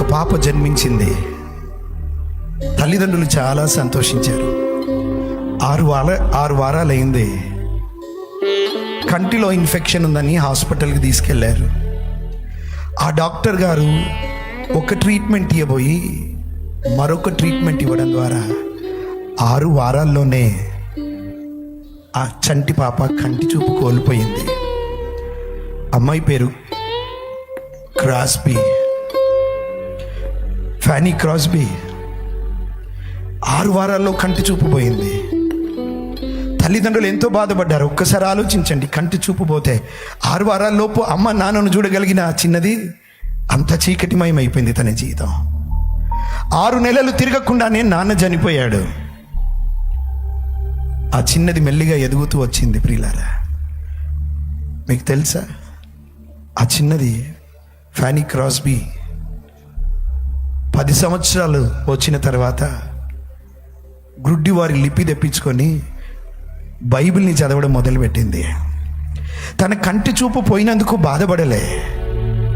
ఒక పాప జన్మించింది. తల్లిదండ్రులు చాలా సంతోషించారు. ఆరు వార ఆరు వారాలు అయింది కంటిలో ఇన్ఫెక్షన్ ఉందని హాస్పిటల్కి తీసుకెళ్ళారు. ఆ డాక్టర్ గారు ఒక ట్రీట్మెంట్ ఇవ్వబోయి మరొక ట్రీట్మెంట్ ఇవ్వడం ద్వారా ఆరు వారాల్లోనే ఆ చంటి పాప కంటి చూపు కోల్పోయింది. అమ్మాయి పేరు క్రాస్బీ. ఫ్యానీ క్రాస్బీ ఆరు వారాల్లో కంటి చూపు పోయింది. తల్లిదండ్రులు ఎంతో బాధపడ్డారు. ఒక్కసారి ఆలోచించండి కంటి చూపు పోతే ఆరు వారాల్లోపు అమ్మ నాన్నను చూడగలిగిన ఆ చిన్నది అంత చీకటిమయం అయిపోయింది తన జీవితం. ఆరు నెలలు తిరగకుండానే నాన్న చనిపోయాడు. ఆ చిన్నది మెల్లిగా ఎదుగుతూ వచ్చింది ప్రియులారా. మీకు తెలుసా? ఆ చిన్నది ఫ్యానీ క్రాస్బీ పది సంవత్సరాలు వచ్చిన తర్వాత గ్రుడ్డి వారి లిపి తెప్పించుకొని బైబిల్ని చదవడం మొదలుపెట్టింది. తన కంటి చూపు పోయినందుకు బాధపడలే.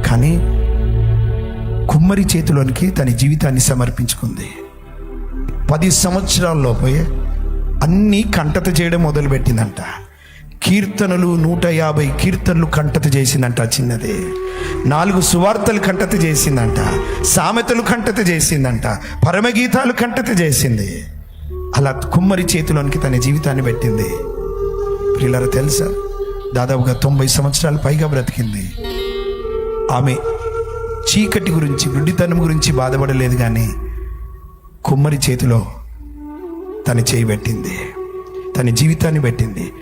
కానీ కుమ్మరి చేతిలోనికి తన జీవితాన్ని సమర్పించుకుంది. పది సంవత్సరాల్లోపే అన్నీ కంటత చేయడం మొదలుపెట్టిందంట. కీర్తనలు నూట యాభై కీర్తనలు కంటత చేసిందంట చిన్నదే. నాలుగు సువార్తలు కంటత చేసిందంట. సామెతలు కంటత చేసిందంట. పరమగీతాలు కంటత చేసింది. అలా కుమ్మరి చేతిలోనికి తన జీవితాన్ని పెట్టింది. పిల్లలు తెలుసా? దాదాపుగా తొంభై సంవత్సరాలు పైగా బ్రతికింది. ఆమె చీకటి గురించి గుడ్డితనం గురించి బాధపడలేదు కానీ కుమ్మరి చేతిలో తన చేయి పెట్టింది. తన జీవితాన్ని పెట్టింది.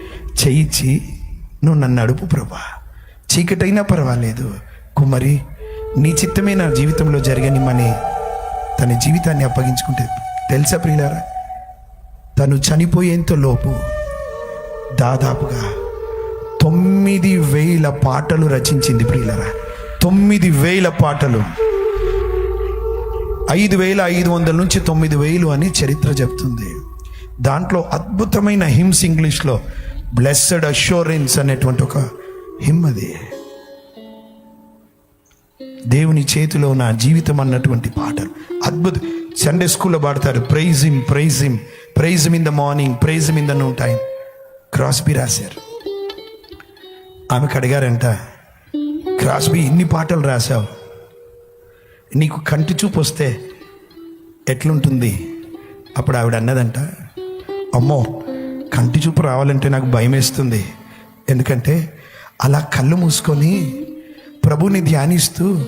చేయించి నువ్వు నన్ను అడుపు ప్రభా. చీకటైనా పర్వాలేదు. కుమ్మరి నీ చిత్తమే నా జీవితంలో జరగనిమ్మని తన జీవితాన్ని అప్పగించుకుంటే తెలుసా ప్రియులారా? తను చనిపోయేంత లోపు దాదాపుగా తొమ్మిది వేల పాటలు రచించింది ప్రియులరా. తొమ్మిది వేల పాటలు. ఐదు వేల ఐదు వందల నుంచి తొమ్మిది వేలు అని చరిత్ర చెప్తుంది. దాంట్లో అద్భుతమైన హిమ్స్ ఇంగ్లీష్లో బ్లెస్డ్ అష్యూరెన్స్ అనేటువంటి ఒక హిమ్మది. దేవుని చేతిలో నా జీవితం అన్నటువంటి పాటలు అద్భుత సండే స్కూల్లో పాడతారు praise him praise him praise in the morning praise in the noontime Crosby రాశారు. ఆమెకు అడిగారంట క్రాస్బీ ఇన్ని పాటలు రాశావు. నీకు కంటి చూపు వస్తే ఎట్లుంటుంది? అప్పుడు ఆవిడ అన్నదంట అమ్మో కంటి చూపు రావాలంటే నాకు భయం వేస్తుంది. ఎందుకంటే అలా కళ్ళు మూసుకొని ప్రభుని ధ్యానిస్తూ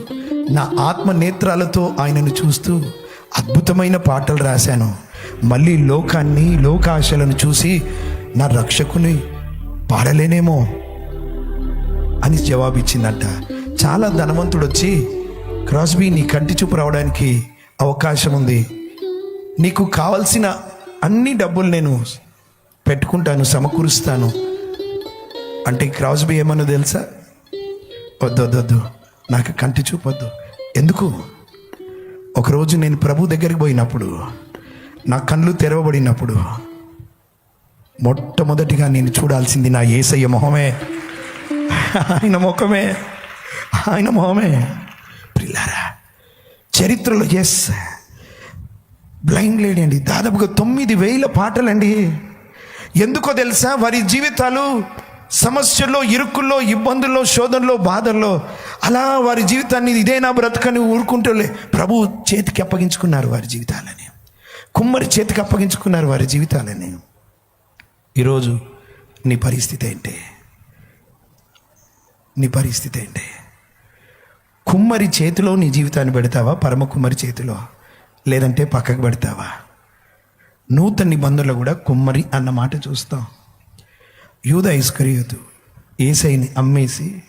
నా ఆత్మ నేత్రాలతో ఆయనను చూస్తూ అద్భుతమైన పాటలు రాశాను. మళ్ళీ లోకాన్ని లోకాశలను చూసి నా రక్షకుని పాడలేనేమో అని జవాబిచ్చిందంట. చాలా ధనవంతుడు వచ్చి క్రాస్బీ నీ కంటి చూపు రావడానికి అవకాశం ఉంది నీకు కావలసిన అన్ని డబ్బులు నేను పెట్టుకుంటాను సమకూరుస్తాను. అంటే క్రాస్బీ ఏమన్నా తెలుసా? వద్దు వద్దు నాకు కంటి చూపొద్దు. ఎందుకు? ఒకరోజు నేను ప్రభు దగ్గరికి పోయినప్పుడు నా కళ్ళు తెరవబడినప్పుడు మొట్టమొదటిగా నేను చూడాల్సింది నా ఏసయ్య మొహమే. ఆయన ముఖమే. ఆయన మొహమే. పిల్లారా చరిత్రలో ఎస్ బ్లైండ్ లేడీ అండి దాదాపుగా తొమ్మిది వేల పాటలండి. ఎందుకో తెలుసా? వారి జీవితాలు సమస్యల్లో ఇరుకుల్లో ఇబ్బందుల్లో శోధనలో బాధల్లో అలా వారి జీవితాన్ని ఇదే నా బ్రతకని ఊరుకుంటూలే. ప్రభు చేతికి అప్పగించుకున్నారు వారి జీవితాలని. కుమ్మరి చేతికి అప్పగించుకున్నారు వారి జీవితాలని. ఈరోజు నీ పరిస్థితి ఏంటి? నీ పరిస్థితి ఏంటి? కుమ్మరి చేతిలో నీ జీవితాన్ని పెడతావా? పరమ కుమ్మరి చేతిలో? లేదంటే పక్కకు పెడతావా? నూతన నిబంధనలు కూడా కుమ్మరి అన్న మాట చూస్తాం. యూద ఇస్కరియోతు ఏసైని అమ్మేసి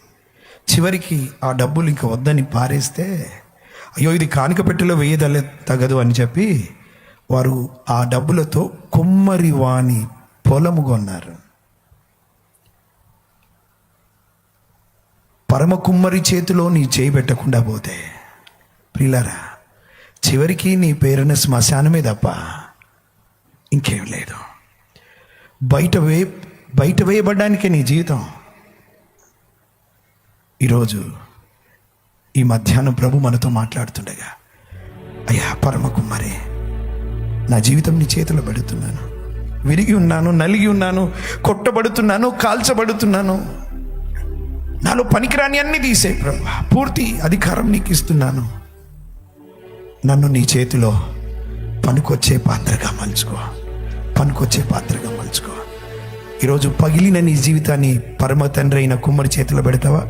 చివరికి ఆ డబ్బులు ఇంక వద్దని పారేస్తే అయ్యో ఇది కానుక పెట్టెలో వేయదలే తగదు అని చెప్పి వారు ఆ డబ్బులతో కుమ్మరి వాణి పొలము కొన్నారు. పరమ కుమ్మరి చేతిలో నీ చేయి పెట్టకుండా పోతే ప్రియులారా చివరికి నీ పేరున శ్మశానమే తప్ప ఇంకేం లేదు. బయట వే బయట వేయబడ్డానికే నీ జీవితం. ఈరోజు ఈ మధ్యాహ్నం ప్రభు మనతో మాట్లాడుతుండగా అయ్యా పరమ కుమారే నా జీవితం నీ చేతిలో పెడుతున్నాను. విరిగి ఉన్నాను నలిగి ఉన్నాను కొట్టబడుతున్నాను కాల్చబడుతున్నాను. నాలో పనికిరాని అన్ని తీసే ప్రభు పూర్తి అధికారం నీకు ఇస్తున్నాను నన్ను నీ చేతిలో పనికొచ్చే పాత్రగా మలుచుకో. పనికొచ్చే పాత్రగా మలుచుకో. ఈరోజు పగిలిన నీ జీవితాన్ని పరమ తండ్రి అయిన కుమ్మరి చేతిలో పెడతావా?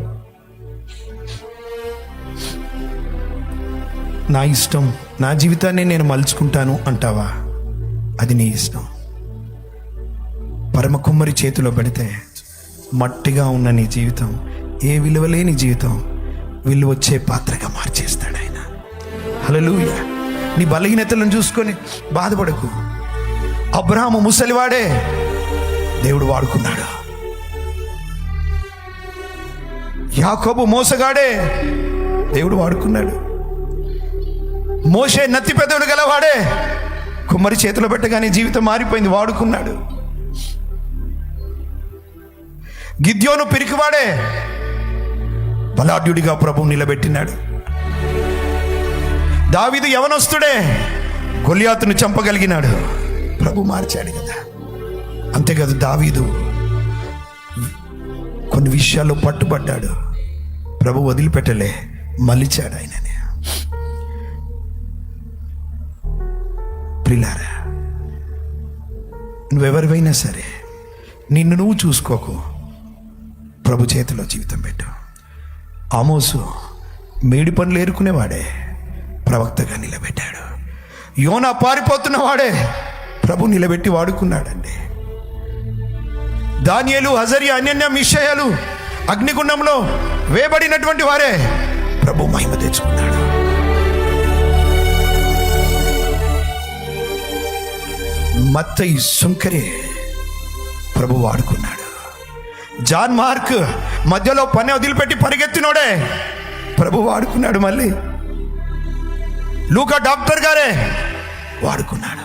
నా ఇష్టం నా జీవితాన్ని నేను మలుచుకుంటాను అంటావా? అది నీ ఇష్టం. పరమ కుమ్మరి చేతిలో పెడితే మట్టిగా ఉన్న నీ జీవితం ఏ విలువలేని జీవితం విలువ వచ్చే పాత్రగా మార్చేస్తాడు ఆయన. హల్లెలూయ. నీ బలహీనతలను చూసుకొని బాధపడకు. అబ్రహాము ముసలివాడే. దేవుడు వాడుకున్నాడు? యాకోబు మోసగాడే. దేవుడు వాడుకున్నాడు. మోసే నత్తి పెదవులు గలవాడే. కుమ్మరి చేతిలో పెట్టగానే జీవితం మారిపోయింది వాడుకున్నాడు. గిద్యోను పిరికివాడే. బలాఢ్యుడిగా ప్రభు నిలబెట్టినాడు. దావీదు యవనస్తుడే. గొలియాతును చంపగలిగినాడు. ప్రభు మార్చాడు కదా అంతేకాదు దావీదు కొన్ని విషయాల్లో పట్టుబడ్డాడు. ప్రభు వదిలిపెట్టలే మలిచాడు ఆయనని. ప్రిలారా నువ్వెవరివైనా సరే నిన్ను నువ్వు చూసుకోకు. ప్రభు చేతిలో జీవితం పెట్టు. ఆమోసు మేడి పనులు ఏరుకునేవాడే ప్రవక్తగా నిలబెట్టాడు. యోనా పారిపోతున్నవాడే ప్రభు నిలబెట్టి వాడుకున్నాడండి. దానియలు హజరి అన్యన్య మిషయాలు అగ్నిగుండంలో వేయబడినటువంటి వారే ప్రభు మహిమ తెచ్చుకున్నాడు. మత్తయి సుంకరే ప్రభు వాడుకున్నాడు. జాన్ మార్క్ మధ్యలో పని వదిలిపెట్టి పరిగెత్తినోడే ప్రభు వాడుకున్నాడు మళ్ళీ. లూకా డాక్టర్ గారే వాడుకున్నాడు.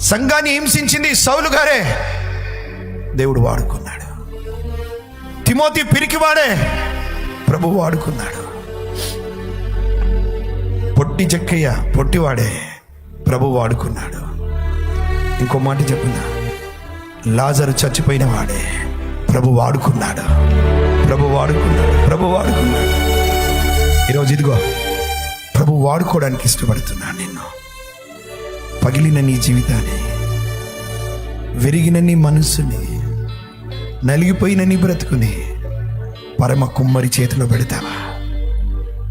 సంఘాన్ని హింసించింది సౌలు గారే. దేవుడు వాడుకున్నాడు. తిమోతి పిరికివాడే ప్రభు వాడుకున్నాడు. పొట్టి చెక్కయ్య పొట్టివాడే ప్రభు వాడుకున్నాడు. ఇంకో మాట చెప్పున్నా లాజరు చచ్చిపోయిన వాడే ప్రభు వాడుకున్నాడు. ప్రభు వాడుకున్నాడు ప్రభు వాడుకున్నాడు. ఈరోజు ఇదిగో ప్రభు వాడుకోవడానికి ఇష్టపడుతున్నాను నిన్ను. పగిలిన నీ జీవితాన్ని విరిగిన నీ మనస్సుని నలిగిపోయిన నీ బ్రతుకుని పరమ కుమ్మరి చేతిలో పెడతావా?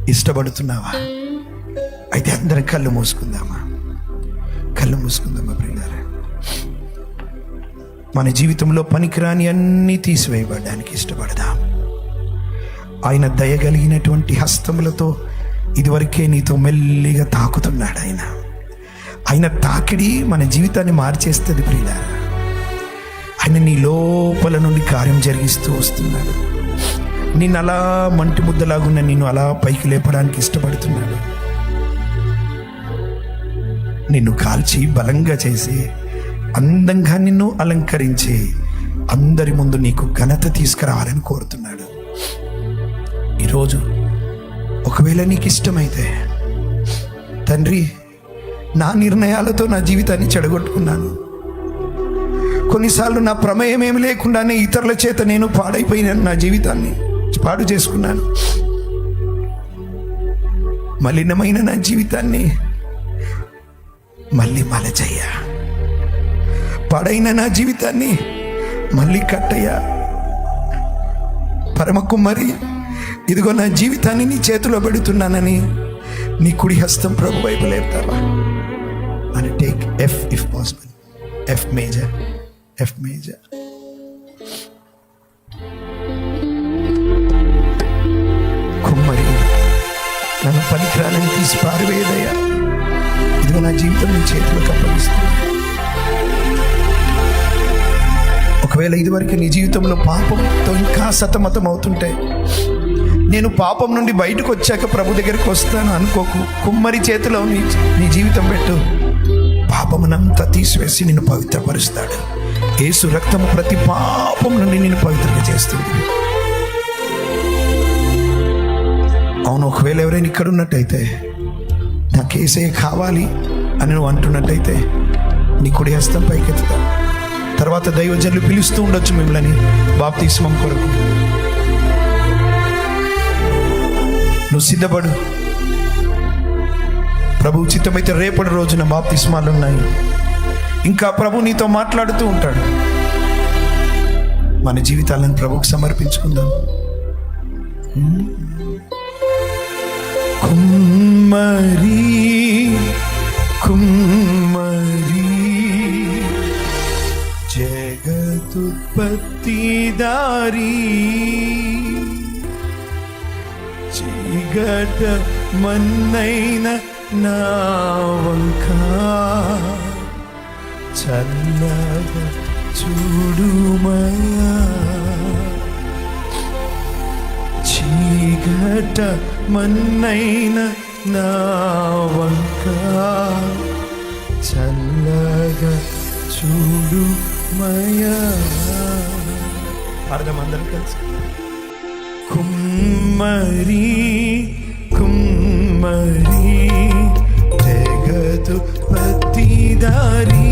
ఇష్టపడుతున్నావా? అయితే అందరం కళ్ళు మూసుకుందామా? కళ్ళు మూసుకుందామా ప్రియులారా? మన జీవితంలో పనికిరాని అన్నీ తీసివేయబడడానికి ఇష్టపడదాం. ఆయన దయగలిగినటువంటి హస్తములతో ఇదివరకే నీతో మెల్లిగా తాకుతున్నాడు ఆయన. ఆయన తాకిడి మన జీవితాన్ని మార్చేస్తుంది ప్రియుల ఆయన నీ లోపల నుండి కార్యం జరిగిస్తూ వస్తున్నాడు. నిన్ను అలా మంటి ముద్దలాగున్న నిన్ను అలా పైకి లేపడానికి ఇష్టపడుతున్నాడు. నిన్ను కాల్చి బలంగా చేసి అందంగా నిన్ను అలంకరించి అందరి ముందు నీకు ఘనత తీసుకురావాలని కోరుతున్నాడు. ఈరోజు ఒకవేళ నీకు ఇష్టమైతే తండ్రి నా నిర్ణయాలతో నా జీవితాన్ని చెడగొట్టుకున్నాను. కొన్నిసార్లు నా ప్రమేయం ఏమి లేకుండానే ఇతరుల చేత నేను పాడైపోయినాను నా జీవితాన్ని పాడు చేసుకున్నాను. మలినమైన నా జీవితాన్ని మళ్ళీ మలచయ్యా. పడైన నా జీవితాన్ని మళ్ళీ కట్టయ్యా. పరమ కుమ్మరి ఇదిగో నా జీవితాన్ని నీ చేతిలో పెడుతున్నానని నీ కుడి హస్తం ప్రభు వైపు లేపుతావా? F if possible F major F major కుమ్మరి. నన్ను పనికిరాలని తీసి పారివేయదయ్యా. ఇదిగో నా జీవితం నీ చేతులకు అప్పగిస్తాను ఒకవేళ ఇదివరకు నీ జీవితంలో పాపంతో ఇంకా సతమతం అవుతుంటే నేను పాపం నుండి బయటకు వచ్చాక ప్రభు దగ్గరికి వస్తాను అనుకోకు. కుమ్మరి చేతిలో నీ నీ జీవితం పెట్టు. పాపమునంతా తీసివేసి నిన్ను పవిత్రపరుస్తాడు. యేసు రక్తము ప్రతి పాపం నుండి నిన్ను పవిత్రంగా చేస్తుంది. అవును ఒకవేళ ఎవరైనా ఇక్కడ ఉన్నట్టయితే నాకు ఏసే కావాలి అని నువ్వు అంటున్నట్టయితే నీ కుడి హస్తం పైకెత్తుతా తర్వాత దైవజనులు పిలుస్తూ ఉండొచ్చు మిమ్మల్ని బాప్తిస్మం కొరకు. నువ్వు సిద్ధపడు. ప్రభు చిత్తమైతే రేపటి రోజున బాప్తిస్మాలు ఉన్నాయి ఇంకా ప్రభు నీతో మాట్లాడుతూ ఉంటాడు. మన జీవితాలను ప్రభుకు సమర్పించుకుందాం. కుమ్మరి కుమ్మరి జగతుపత్తిదారి చీగట మన్నైన నా వంక చల్లగా చూడుమయా చీకట మన్నైన నా వంక చల్లగా చూడు మయా. పాడదామందరం కలిసి. కుమ్మరి కుమ్మరి. पतिदारी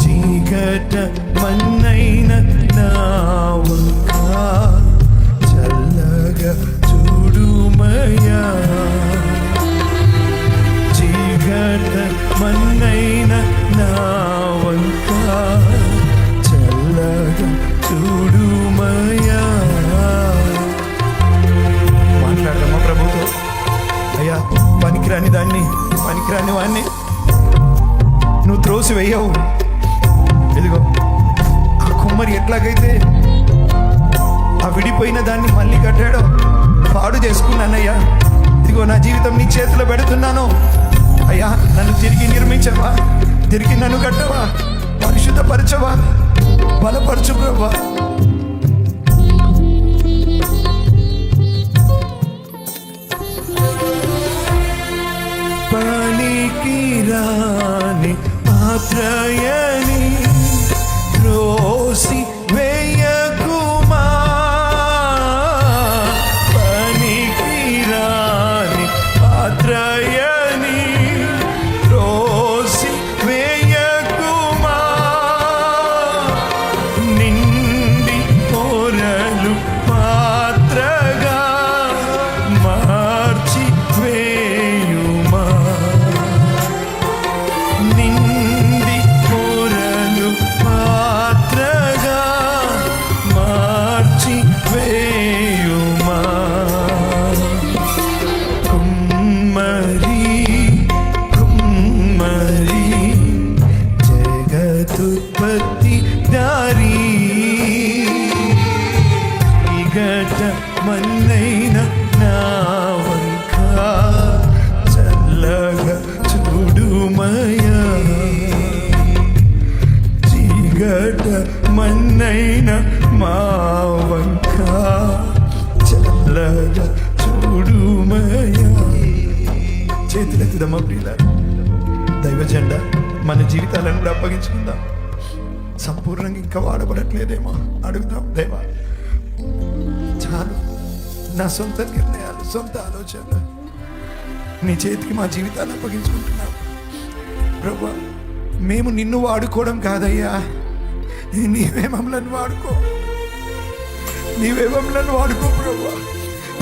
जी घट పనికిరాని వాడిని నువ్వు త్రోసి వేయవు. ఇదిగో ఆ కుమ్మరి ఎట్లాగైతే ఆ విడిపోయిన దాన్ని మళ్ళీ కట్టాడో పాడు చేసుకున్నానయ్యా. ఇదిగో నా జీవితం నీ చేతిలో పెడుతున్నాను. అయ్యా నన్ను తిరిగి నిర్మించవా? తిరిగి నన్ను కట్టవా? పరిశుద్ధపరచవా? బలపరచు ప్రభా పనికిరాని ఆత్రయని త్రోసి వేయకుమా చేతులెత్తుదమ్మా ప్రియుల దైవ జెండా మన జీవితాలను కూడా అప్పగించుకుందాం. సంపూర్ణంగా ఇంకా వాడబడట్లేదేమో? అడుగుదాం దేవా. చాలు. నా సొంత నిర్ణయాలు సొంత ఆలోచనలు. నీ చేతికి మా జీవితాన్ని అప్పగించుకుంటున్నాం. ప్రభా మేము నిన్ను వాడుకోవడం కాదయ్యా. నీవే మమ్మల్ని వాడుకో. నీవే మమ్మల్ని వాడుకో ప్రభా.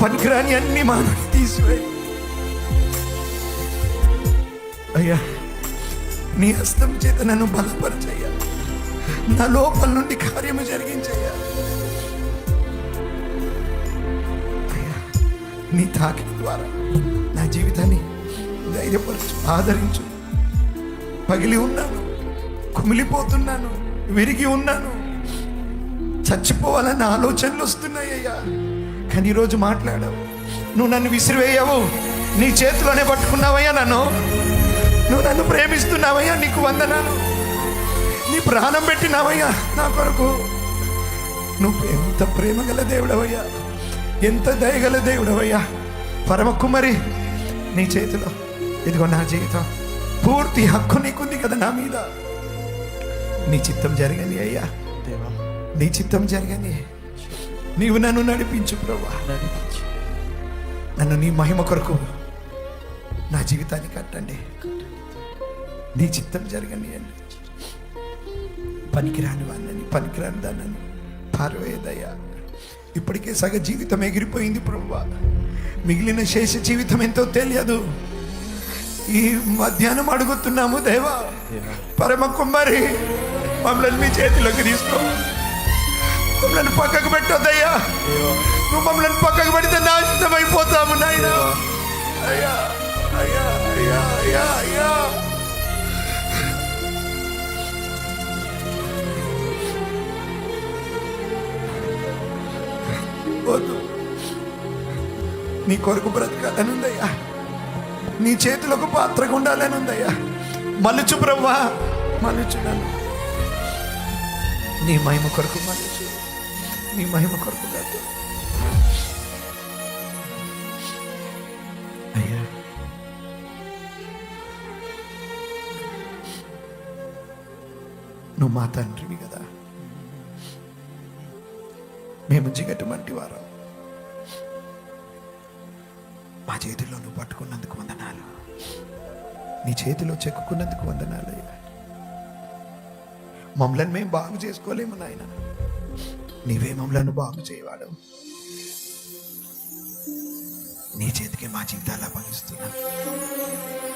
పనికిరాని అన్ని మా తీసివేయి. అయ్యా నీ హస్తం చేత నన్ను బలపరచయ్యా. నా లోపల నుండి కార్యము జరిగించయ్యా. అయ్యా, నీ తాకి ద్వారా నా జీవితాన్ని ధైర్యపరచు ఆదరించు. పగిలి ఉన్నాను కుమిలిపోతున్నాను విరిగి ఉన్నాను. చచ్చిపోవాలన్న ఆలోచనలు వస్తున్నాయ్యా కానీ ఈరోజు మాట్లాడావు నువ్వు నన్ను విసిరివేయవు నీ చేతిలోనే పట్టుకున్నావయ్యా నన్ను. నువ్వు నన్ను ప్రేమిస్తున్నావయ్యా నీకు వందనాలు. నీ ప్రాణం పెట్టినావయ్యా నా కొరకు. నువ్వు ఎంత ప్రేమ గల దేవుడవయ్యా ఎంత దయగల దేవుడవయ్యా. పరమ కుమారి నీ చేతిలో ఇదిగో నా జీవితం. పూర్తి హక్కు నీకుంది కదా నా మీద. నీ చిత్తం జరగని అయ్యా. దేవా. నీ చిత్తం జరగని. నీవు నన్ను నడిపించు ప్రభా నడిపించు. నన్ను నీ మహిమ కొరకు నా జీవితాన్ని కట్టండి. నీ చిత్తం జరగనియండి పనికిరాని వాళ్ళని పనికిరాని దాన్ని పారవేదయ్యా ఇప్పటికే సగ జీవితం ఎగిరిపోయింది ప్రభు మిగిలిన శేష జీవితం ఎంతో తెలియదు. ఈ మధ్యాహ్నం అడుగుతున్నాము దేవా. పరమ కుమారి మమ్మల్ని మీ చేతిలోకి తీసుకో. మమ్మల్ని పక్కకు పెట్టొద్దయ్యా నువ్వు మమ్మల్ని పక్కకు పెడితే నాశనం అయిపోతాము నాయన. అయ్యా. అయ్యా అయ్యా అయ్యా అయ్యా వద్దు. నీ కొరకు బ్రతకాలని ఉందయ్యా నీ చేతులకు పాత్రకు పాత్రగా ఉండాలని ఉందయ్యా మలుచు బ్రహ్మా మలుచు నన్ను నీ మహిమ కొరకు మలుచు నీ మహిమ కొరకు కాదు నువ్వు మా తండ్రివి కదా. మేము జిగటువంటి వారం. మా చేతిలో నువ్వు పట్టుకున్నందుకు వందనాలు. నీ చేతిలో చెక్కుకున్నందుకు వందనాలు అయ్యా. మమ్మల్ని మేము బాగు చేసుకోలేము నాయన. నీవే మమ్మలను బాగు చేయవాడు. నీ చేతికి మా జీవితాలు అప్పగిస్తున్నాను.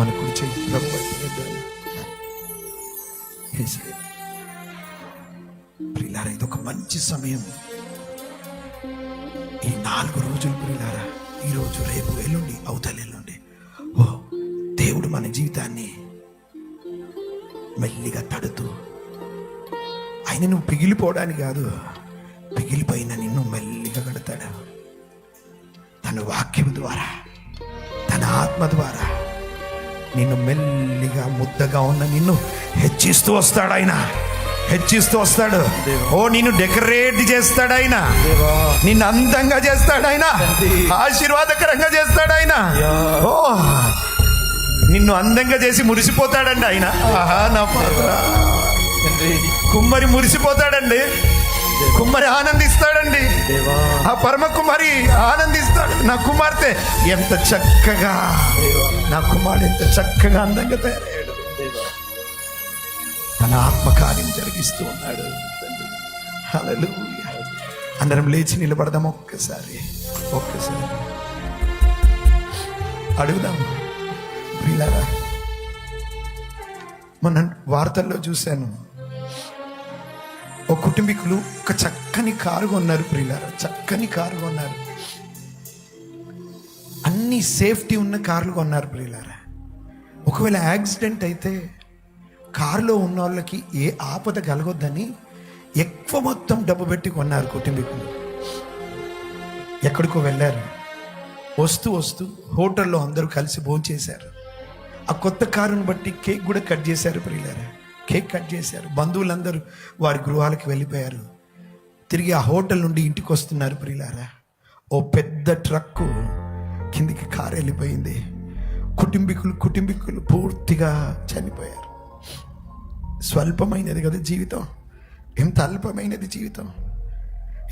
మన కుడి చెయ్యి ప్రియులారా ఇది ఒక మంచి సమయం. ఈ నాలుగు రోజులు ప్రియులారా ఈ రోజు రేపు ఎల్లుండి అవతల ఎల్లుండి. ఓ దేవుడు మన జీవితాన్ని మెల్లిగా తడుతూ ఆయన నువ్వు పిగిలిపోవడానికి కాదు పిగిలిపోయిన నిన్ను మెల్లిగా కడతాడు. తన వాక్యం ద్వారా తన ఆత్మ ద్వారా నిన్ను మెల్లిగా ముద్దగా ఉన్న నిన్ను హెచ్చిస్తూ వస్తాడు ఆయన. హెచ్చిస్తూ వస్తాడు. ఓ నిన్ను డెకరేట్ చేస్తాడు ఆయన. నిన్ను అందంగా చేస్తాడు ఆయన. ఆశీర్వాదకరంగా చేస్తాడు ఆయన. ఓ నిన్ను అందంగా చేసి మురిసిపోతాడండి ఆయన. నా కుమ్మరి మురిసిపోతాడండి. కుమ్మరి ఆనందిస్తాడండి. ఆ పరమ కుమారి ఆనందిస్తాడు. నా కుమార్తె ఎంత చక్కగా నా కుమారుడు ఎంత చక్కగా అందంగా తయారయ్యాడు. తన ఆత్మకార్యం జరిగిస్తూ ఉన్నాడు. అందరం లేచి నిలబడదాం ఒక్కసారి. ఒక్కసారి. అడుగుదాం. ప్రియులారా మొన్న వార్తల్లో చూశాను. ఒక కుటుంబీకులు ఒక చక్కని కారు కొన్నారు ప్రియులారు చక్కని కారు కొన్నారు. అన్ని సేఫ్టీ ఉన్న కార్లు కొన్నారు ప్రియులారా. ఒకవేళ యాక్సిడెంట్ అయితే కారులో ఉన్న వాళ్ళకి ఏ ఆపద కలగొద్దని ఎక్కువ మొత్తం డబ్బు పెట్టి కొన్నారు కుటుంబీకులు. ఎక్కడికో వెళ్ళారు. వస్తూ వస్తూ హోటల్లో అందరూ కలిసి భోంచేశారు. ఆ కొత్త కారును బట్టి కేక్ కూడా కట్ చేశారు ప్రియులారా. కేక్ కట్ చేశారు. బంధువులందరూ వారి గృహాలకు వెళ్ళిపోయారు. తిరిగి ఆ హోటల్ నుండి ఇంటికి వస్తున్నారు ప్రియులారా. ఓ పెద్ద ట్రక్కు కిందికి కారు వెళ్ళిపోయింది. కుటుంబీకులు కుటుంబీకులు పూర్తిగా చనిపోయారు. స్వల్పమైనది కదా జీవితం. ఎంత అల్పమైనది జీవితం.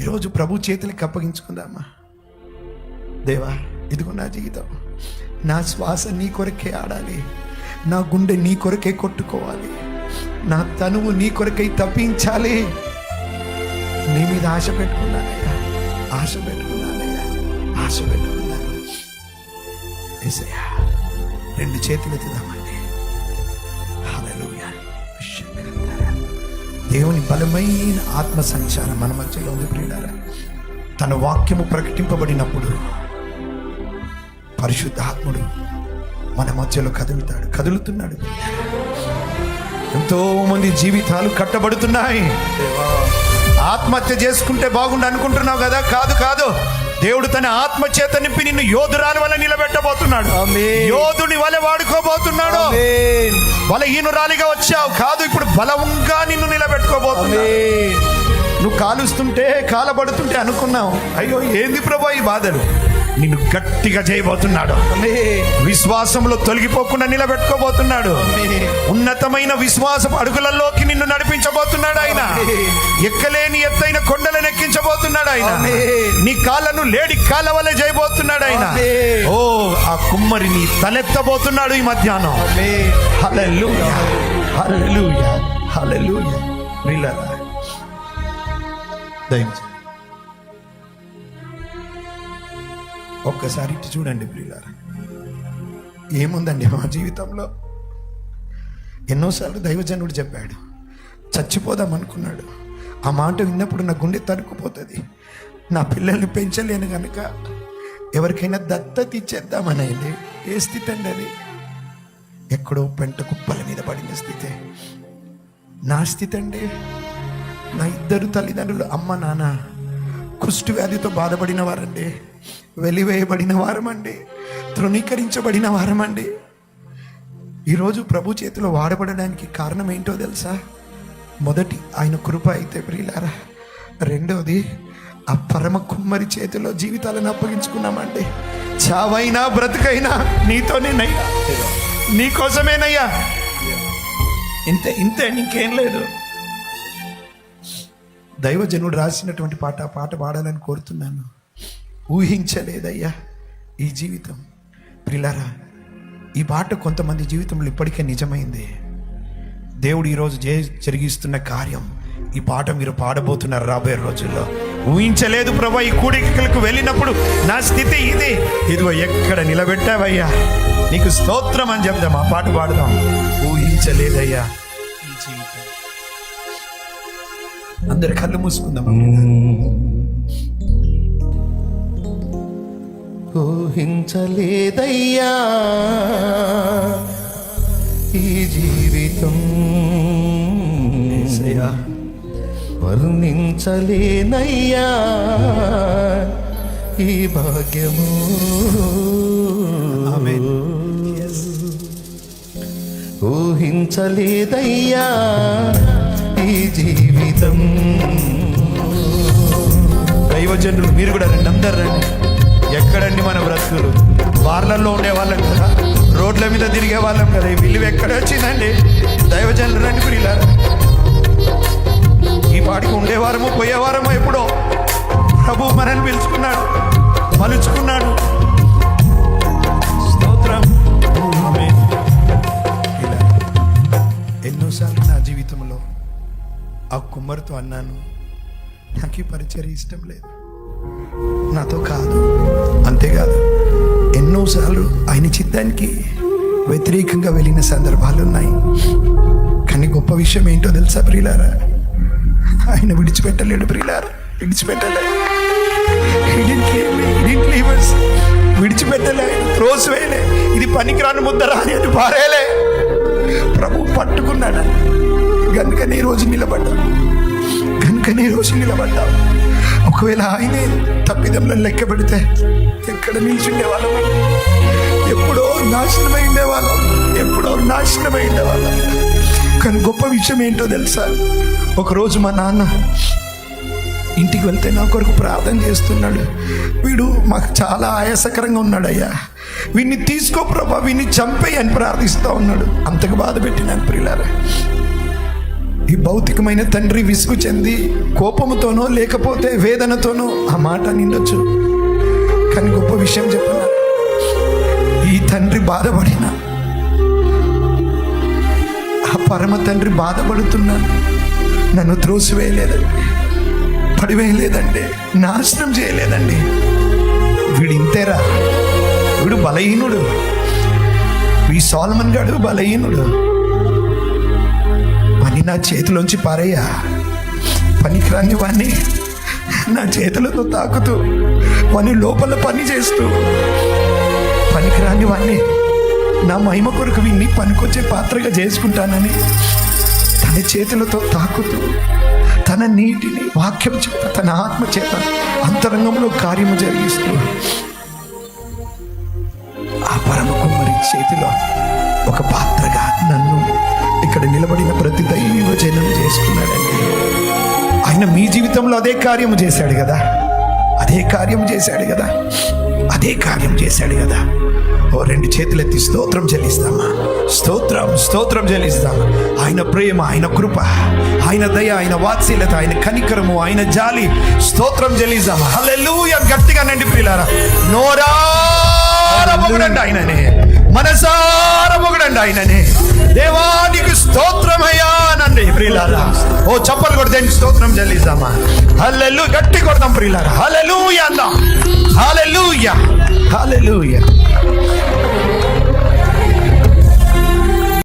ఈరోజు ప్రభు చేతులకి అప్పగించుకుందామా? దేవా ఇదిగో నా జీవితం. నా శ్వాస నీ కొరకే ఆడాలి. నా గుండె నీ కొరకే కొట్టుకోవాలి. నా తనువు నీ కొరకై తప్పించాలి. నీ మీద ఆశ పెట్టుకున్నానయ్యా. ఆశ పెట్టుకున్నానయ్యా. ఆశ పెట్టుకున్నాను. ఏసయ్యా రెండు చేతులు ఎత్తుదామండి. దేవుని బలమైన ఆత్మ సంచారం మన మధ్యలో ఉంది ప్రియుడారా తన వాక్యము ప్రకటింపబడినప్పుడు పరిశుద్ధాత్ముడు మన మధ్యలో కదులుతాడు. కదులుతున్నాడు ఎంతో మంది జీవితాలు కట్టబడుతున్నాయి. ఆత్మహత్య చేసుకుంటే బాగుండు అనుకుంటున్నావు కదా? కాదు కాదు. దేవుడు తన ఆత్మ చేత నింపి నిన్ను యోధురాలు వల్ల నిలబెట్టబోతున్నాడు. యోధుని వల్ల వాడుకోబోతున్నాడు. బలహీనురాలిగా వచ్చావు. కాదు ఇప్పుడు బలంగా నిన్ను నిలబెట్టుకోబోతున్నాడు. నువ్వు కాలుస్తుంటే కాలబడుతుంటే అనుకున్నావు. అయ్యో ఏంది ప్రభా ఈ బాధలు? నిన్ను గట్టిగా చేయబోతున్నాడు. విశ్వాసంలో తొలగిపోకుండా నిలబెట్టుకోబోతున్నాడు. ఉన్నతమైన విశ్వాస అడుగులలోకి నిన్ను నడిపించబోతున్నాడు ఆయన. ఎక్కలేని ఎత్తైన కొండలను ఎక్కించ మార్చబోతున్నాడు ఆయన. నీ కాళ్ళను లేడి కాళ్ళ వల్లే చేయబోతున్నాడు ఆయన. ఓ ఆ కుమ్మరిని తలెత్తబోతున్నాడు ఈ మధ్యాహ్నం. హల్లెలూయా. ఒక్కసారి ఇటు చూడండి ప్రియులారా. ఏముందండి మా జీవితంలో? ఎన్నోసార్లు దైవజనుడు చెప్పాడు చచ్చిపోదాం అనుకున్నాడు. ఆ మాట విన్నప్పుడు నా గుండె తరుక్కుపోతుంది. నా పిల్లల్ని పెంచలేను కనుక ఎవరికైనా దత్తత ఇచ్చేద్దామనేది ఏ స్థితి అండి అది? ఎక్కడో పెంట కుప్పల మీద పడిన స్థితి. నా స్థితి అండి నా ఇద్దరు తల్లిదండ్రులు అమ్మ నాన్న కుష్టి వ్యాధితో బాధపడిన వారండి. వెలివేయబడిన వారమండి తృణీకరించబడిన వారమండి. ఈరోజు ప్రభు చేతిలో వాడబడడానికి కారణం ఏంటో తెలుసా? మొదటి ఆయన కృప అయితే ప్రియులారా రెండోది ఆ పరమ కుమ్మరి చేతిలో జీవితాలను అప్పగించుకున్నామండి. చావైనా బ్రతుకైనా నీతోనేనయ్యా నీకోసమేనయ్యా ఇంతే ఇంతే నీకేం లేదు. దైవజనుడు రాసినటువంటి పాట ఆ పాట పాడాలని కోరుతున్నాను. ఊహించలేదయ్యా ఈ జీవితం. ప్రిలరా ఈ పాట కొంతమంది జీవితంలో ఇప్పటికే నిజమైంది. దేవుడు ఈరోజు జే జరిగిస్తున్న కార్యం ఈ పాట మీరు పాడబోతున్నారు రాబోయే రోజుల్లో. ఊహించలేదు ప్రభా ఈ కూడికలకు వెళ్ళినప్పుడు నా స్థితి ఇది. ఇదిగో ఎక్కడ నిలబెట్టావయ్యా? నీకు స్తోత్రం అని చెప్దాం ఆ పాట పాడదాం. ఊహించలేదయ్యా ఈ జీవితం. అందరి కళ్ళు మూసుకుందాం. ఊహించలేదయ్యా ఈ జీవితం. వర్ణించలేనయ్యా ఈ భాగ్యము. ఊహించలేదయ్యా ఈ జీవితం దైవజనులు మీరు కూడా రండి అందరు రండి ఎక్కడండి మన బ్రతుకులు? బార్లల్లో ఉండే వాళ్ళం కదా రోడ్ల మీద తిరిగే వాళ్ళం కదా ఈ విలువ ఎక్కడ వచ్చిందండి? దైవజనులు రండి ప్రియుల ఈ పాటికి ఉండేవారము పోయేవారము ఎప్పుడో ప్రభు మనల్ని పిలుచుకున్నాడు మలుచుకున్నాడు. స్తోత్రం. ఎన్నోసార్లు నా జీవితంలో ఆ కుమ్మరితో అన్నాను నాకు ఈ పరిచర్య ఇష్టం లేదు. నాతో కాదు. అంతేకాదు ఎన్నోసార్లు ఆయన చిత్తానికి వ్యతిరేకంగా వెళ్ళిన సందర్భాలు ఉన్నాయి కానీ గొప్ప విషయం ఏంటో తెలుసా ప్రియులారా? ఆయన విడిచిపెట్టలేడు ప్రియులారా. విడిచిపెట్టలే. విడిచిపెట్టలే didn't వేయలే ఇది పనికిరాని ముద్దరా అని పారేలే. ప్రభు పట్టుకున్నాడు. కనుకనే రోజు నిలబడ్డా. కనుకనే రోజు నిలబడ్డా. ఒకవేళ ఆయనే తప్పిదంలో లెక్క పెడితే ఎక్కడ నిలిచి ఎప్పుడో నాశనమై ఉండేవాళ్ళం ఎప్పుడో నాశనమై ఉండేవాళ్ళం. కానీ గొప్ప విషయం ఏంటో తెలుసా? ఒకరోజు మా నాన్న ఇంటికి వెళ్తే నా కొరకు ప్రార్థన చేస్తున్నాడు. వీడు మాకు చాలా ఆయాసకరంగా ఉన్నాడయ్యా. వీడిని తీసుకో ప్రభా వీడిని చంపేయని అని ప్రార్థిస్తూ ఉన్నాడు. అంతకు బాధ పెట్టినాను ప్రియులారా. ఈ భౌతికమైన తండ్రి విసుగు చెంది కోపముతోనో లేకపోతే వేదనతోనో ఆ మాట నిండొచ్చు. కానీ గొప్ప విషయం చెప్పనా? ఈ తండ్రి బాధపడిన? ఆ పరమ తండ్రి బాధపడుతున్నాను నన్ను త్రోసివేయలేదండి. పడివేయలేదండి. నాశనం చేయలేదండి. వీడు ఇంతేరా వీడు బలహీనుడు. ఈ సోలమన్ గాడు బలహీనుడు. నా చేతిలోంచి పారయ్యా పనికిరాని వాణ్ణి నా చేతులతో తాకుతూ వాని లోపల పని చేస్తూ. పనికిరాని వాణ్ణి నా మహిమ కొరకు విన్ని పనికొచ్చే పాత్రగా చేసుకుంటానని తన చేతులతో తాకుతూ తన నీటిని వాక్యం చేత తన ఆత్మ చేత అంతరంగంలో కార్యము జరిగిస్తూ. ఆ పరమ కుమ్మరి చేతిలో ఒక పాత్రగా నన్ను జీవితంలో అదే కార్యము చేశాడు కదా. అదే కార్యం చేశాడు కదా. అదే కార్యం చేశాడు కదా. ఓ రెండు చేతులెత్తి స్తోత్రం చెల్లిస్తామా? స్తోత్రం స్తోత్రం చెల్లిస్తామా? ఆయన ప్రేమ ఆయన కృప ఆయన దయ ఆయన వాత్సల్యత ఆయన కనికరము ఆయన జాలి. స్తోత్రం చెల్లిస్తామా? హల్లెలూయా! గట్టిగా నండి పిల్లారా నోరా ఆయననే. మనసార పొగడండి ఆయననే. దేవానికి స్తోత్రమయ్యా నండి ప్రియులారా. ఓ చప్పలు కొడితే స్తోత్రం చెల్లిద్దామా? హల్లెలు గట్టి కొడదాం ప్రియులారా. హల్లెలూయా అందాం హల్లెలూయా. హల్లెలూయా.